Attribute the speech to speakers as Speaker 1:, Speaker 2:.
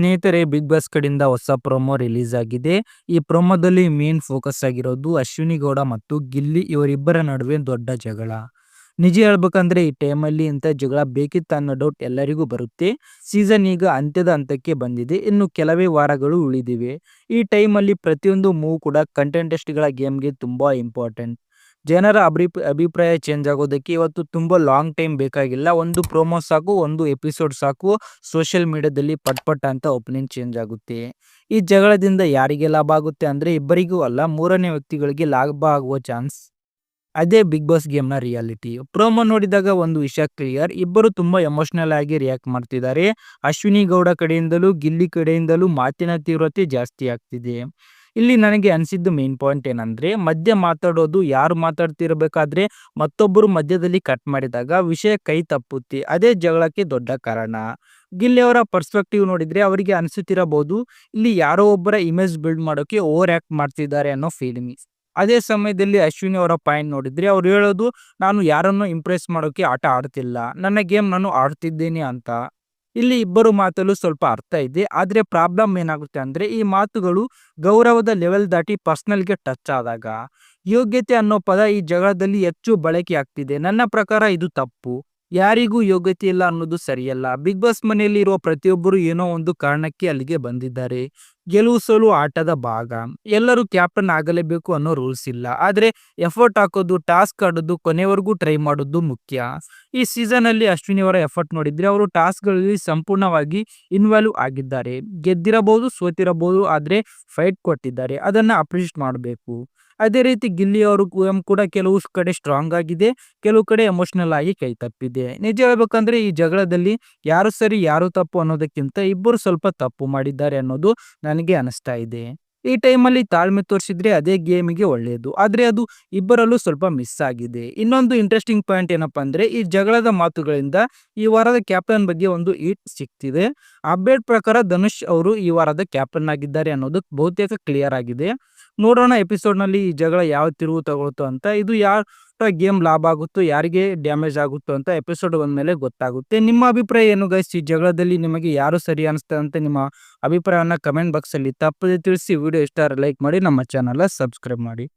Speaker 1: ಸ್ನೇಹಿತರೆ, big boss ಕಡೆಯಿಂದ ಹೊಸ ಪ್ರೊಮೋ ರಿಲೀಸ್ ಆಗಿದೆ ಈ ಪ್ರೊಮೋದಲ್ಲಿ ಮೇನ್ ಫೋಕಸ್ ಆಗಿರೋದು ಅಶ್ವಿನಿ ಗೌಡ ಮತ್ತು ಗಿಲ್ಲಿ ಇವರಿಬ್ಬರ ನಡುವೆ ದೊಡ್ಡ ಜಗಳ. ನಿಜ ಹೇಳ್ಬೇಕಂದ್ರೆ, ಈ ಟೈಮಲ್ಲಿ ಇಂಥ ಜಗಳ ಬೇಕಿತ್ತು ಅನ್ನೋ ಡೌಟ್ ಎಲ್ಲರಿಗೂ ಬರುತ್ತೆ. ಸೀಸನ್ ಈಗ ಅಂತ್ಯದ ಹಂತಕ್ಕೆ ಬಂದಿದೆ. ಇನ್ನು ಕೆಲವೇ ವಾರಗಳು ಉಳಿದಿವೆ. ಈ ಟೈಮಲ್ಲಿ ಪ್ರತಿಯೊಂದು ಮೂವ್ ಕೂಡ ಕಂಟೆಂಟೆಸ್ಟ್ಗಳ ಗೇಮ್ಗೆ ತುಂಬಾ ಇಂಪಾರ್ಟೆಂಟ್ ಜನರ ಅಭಿ ಅಭಿಪ್ರಾಯ ಚೇಂಜ್ ಆಗೋದಕ್ಕೆ ಇವತ್ತು ತುಂಬ ಲಾಂಗ್ ಟೈಮ್ ಬೇಕಾಗಿಲ್ಲ. ಒಂದು ಪ್ರೋಮೋ ಸಾಕು, ಒಂದು ಎಪಿಸೋಡ್ ಸಾಕು ಸೋಷಿಯಲ್ ಮೀಡಿಯಾದಲ್ಲಿ ಪಟ್ ಪಟ್ ಅಂತ ಓಪನಿಂಗ್ ಚೇಂಜ್ ಆಗುತ್ತೆ. ಈ ಜಗಳದಿಂದ ಯಾರಿಗೆ ಲಾಭ ಆಗುತ್ತೆ ಅಂದರೆ ಇಬ್ಬರಿಗೂ ಅಲ್ಲ, ಮೂರನೇ ವ್ಯಕ್ತಿಗಳಿಗೆ ಲಾಭ ಆಗುವ ಚಾನ್ಸ್ ಅದೇ ಬಿಗ್ ಬಾಸ್ ಗೇಮ್ನ ರಿಯಾಲಿಟಿ ಪ್ರೋಮೋ ನೋಡಿದಾಗ ಒಂದು ವಿಷಯ ಕ್ಲಿಯರ್ ಇಬ್ಬರು ತುಂಬ ಎಮೋಷನಲ್ ಆಗಿ ರಿಯಾಕ್ಟ್ ಮಾಡ್ತಿದ್ದಾರೆ. ಅಶ್ವಿನಿ ಗೌಡ ಕಡೆಯಿಂದಲೂ, ಗಿಲ್ಲಿ ಕಡೆಯಿಂದಲೂ ಮಾತಿನ ತೀವ್ರತೆ ಜಾಸ್ತಿ ಆಗ್ತಿದೆ. ಇಲ್ಲಿ ನನಗೆ ಅನಿಸಿದ್ದು ಮೇನ್ ಪಾಯಿಂಟ್ ಏನಂದ್ರೆ, ಮಧ್ಯ ಮಾತಾಡೋದು ಯಾರು ಮಾತಾಡ್ತಿರಬೇಕಾದ್ರೆ ಮತ್ತೊಬ್ಬರು ಮಧ್ಯದಲ್ಲಿ ಕಟ್ ಮಾಡಿದಾಗ ವಿಷಯ ಕೈ ತಪ್ಪುತ್ತೆ. ಅದೇ ಜಗಳಕ್ಕೆ ದೊಡ್ಡ ಕಾರಣ. ಗಿಲ್ಲಿ ಅವರ ಪರ್ಸ್ಪೆಕ್ಟಿವ್ ನೋಡಿದ್ರೆ ಅವರಿಗೆ ಅನಿಸುತ್ತಿರಬಹುದು, ಇಲ್ಲಿ ಯಾರೋ ಒಬ್ಬರ ಇಮೇಜ್ ಬಿಲ್ಡ್ ಮಾಡೋಕೆ ಓವರ್ ಆಕ್ಟ್ ಮಾಡ್ತಿದ್ದಾರೆ ಅನ್ನೋ ಫೀಲಿಂಗ್ ಅದೇ ಸಮಯದಲ್ಲಿ ಅಶ್ವಿನಿ ಅವರ ಪಾಯಿಂಟ್ ನೋಡಿದ್ರೆ ಅವ್ರು ಹೇಳೋದು, ನಾನು ಯಾರನ್ನು ಇಂಪ್ರೆಸ್ ಮಾಡೋಕೆ ಆಟ ಆಡ್ತಿಲ್ಲ. ನನ್ನ ಗೇಮ್ ನಾನು ಆಡ್ತಿದ್ದೇನೆ ಅಂತ. ಇಲ್ಲಿ ಇಬ್ಬರು ಮಾತಲ್ಲೂ ಸ್ವಲ್ಪ ಅರ್ಥ ಇದೆ. ಆದರೆ ಪ್ರಾಬ್ಲಮ್ ಏನಾಗುತ್ತೆ ಅಂದ್ರೆ, ಈ ಮಾತುಗಳು ಗೌರವದ ಲೆವೆಲ್ ದಾಟಿ ಪರ್ಸ್ನಲ್ಗೆ ಟಚ್ ಆದಾಗ ಯೋಗ್ಯತೆ ಅನ್ನೋ ಪದ ಈ ಜಗಳದಲ್ಲಿ ಹೆಚ್ಚು ಬಳಕೆ ಆಗ್ತಿದೆ. ನನ್ನ ಪ್ರಕಾರ ಇದು ತಪ್ಪು. ಯಾರಿಗೂ ಯೋಗ್ಯತೆ ಇಲ್ಲ ಅನ್ನೋದು ಸರಿಯಲ್ಲ. ಬಿಗ್ ಬಾಸ್ ಮನೆಯಲ್ಲಿ ಇರುವ ಪ್ರತಿಯೊಬ್ಬರು ಏನೋ ಒಂದು ಕಾರಣಕ್ಕೆ ಅಲ್ಲಿಗೆ ಬಂದಿದ್ದಾರೆ. ಗೆಲುವು ಸೋಲು ಆಟದ ಭಾಗ. ಎಲ್ಲರೂ ಕ್ಯಾಪ್ಟನ್ ಆಗಲೇಬೇಕು ಅನ್ನೋ ರೂಲ್ಸ್ ಇಲ್ಲ. ಆದರೆ ಎಫರ್ಟ್ ಹಾಕೋದು ಟಾಸ್ಕ್ ಆಡೋದು, ಕೊನೆವರೆಗೂ ಟ್ರೈ ಮಾಡೋದು ಮುಖ್ಯ. ಈ ಸೀಸನ್ ಅಲ್ಲಿ ಅಶ್ವಿನಿ ಅವರ ಎಫರ್ಟ್ ನೋಡಿದ್ರೆ ಅವರು ಟಾಸ್ಕ್ಗಳಲ್ಲಿ ಸಂಪೂರ್ಣವಾಗಿ ಇನ್ವಾಲ್ವ್ ಆಗಿದ್ದಾರೆ. ಗೆದ್ದಿರಬಹುದು, ಸೋತಿರಬಹುದು, ಆದರೆ ಫೈಟ್ ಕೊಟ್ಟಿದ್ದಾರೆ. ಅದನ್ನು ಅಪ್ರಿಷಿಯೇಟ್ ಮಾಡಬೇಕು. ಅದೇ ರೀತಿ ಗಿಲ್ಲಿ ಅವರು ಕೂಡ ಕೆಲವು ಕಡೆ ಸ್ಟ್ರಾಂಗ್ ಆಗಿದೆ, ಕೆಲವು ಕಡೆ ಎಮೋಷನಲ್ ಆಗಿ ಕೈ ತಪ್ಪಿದೆ. ನಿಜ ಹೇಳ್ಬೇಕಂದ್ರೆ ಈ ಜಗಳದಲ್ಲಿ ಯಾರು ಸರಿ, ಯಾರು ತಪ್ಪು ಅನ್ನೋದಕ್ಕಿಂತ ಇಬ್ಬರು ಸ್ವಲ್ಪ ತಪ್ಪು ಮಾಡಿದ್ದಾರೆ ಅನ್ನೋದು ನನಗೆ ಅನಿಸ್ತಾ ಇದೆ. ಈ ಟೈಮಲ್ಲಿ ತಾಳ್ಮೆ ತೋರಿಸಿದ್ರೆ ಅದೇ ಗೇಮಿಗೆ ಒಳ್ಳೆಯದು ಆದ್ರೆ ಅದು ಇಬ್ಬರಲ್ಲೂ ಸ್ವಲ್ಪ ಮಿಸ್ ಆಗಿದೆ. ಇನ್ನೊಂದು ಇಂಟ್ರೆಸ್ಟಿಂಗ್ ಪಾಯಿಂಟ್ ಏನಪ್ಪಾ ಅಂದರೆ, ಈ ಜಗಳದ ಮಾತುಗಳಿಂದ ಈ ವಾರದ ಕ್ಯಾಪ್ಟನ್ ಬಗ್ಗೆ ಒಂದು ಈಟ್ ಸಿಕ್ತಿದೆ. ಅಪ್ಡೇಟ್ ಪ್ರಕಾರ ಧನುಷ್ ಅವರು ಈ ವಾರದ ಕ್ಯಾಪ್ಟನ್ ಆಗಿದ್ದಾರೆ ಅನ್ನೋದು ಬಹುತೇಕ ಕ್ಲಿಯರ್ ಆಗಿದೆ. ನೋಡೋಣ ಎಪಿಸೋಡ್ನಲ್ಲಿ ಈ ಜಗಳ ಯಾವ ತಿರುವು ತಗೊಳ್ತು ಅಂತ, ಇದು ಯಾವ ಗೇಮ್ ಲಾಭ ಆಗುತ್ತೋ, ಯಾರಿಗೆ ಡ್ಯಾಮೇಜ್ ಆಗುತ್ತೋ ಅಂತ ಎಪಿಸೋಡ್ ಬಂದ್ಮೇಲೆ ಗೊತ್ತಾಗುತ್ತೆ. ನಿಮ್ಮ ಅಭಿಪ್ರಾಯ ಏನು ಗೈಸ್? ಈ ಜಗಳದಲ್ಲಿ ನಿಮಗೆ ಯಾರು ಸರಿ ಅನಿಸ್ತದೆ ಅಂತ ನಿಮ್ಮ ಅಭಿಪ್ರಾಯವನ್ನು ಕಮೆಂಟ್ ಬಾಕ್ಸ್ ಅಲ್ಲಿ ತಪ್ಪದೆ ತಿಳಿಸಿ. ವಿಡಿಯೋ ಇಷ್ಟ ಲೈಕ್ ಮಾಡಿ, ನಮ್ಮ ಚಾನಲ್ನ ಸಬ್ಸ್ಕ್ರೈಬ್ ಮಾಡಿ.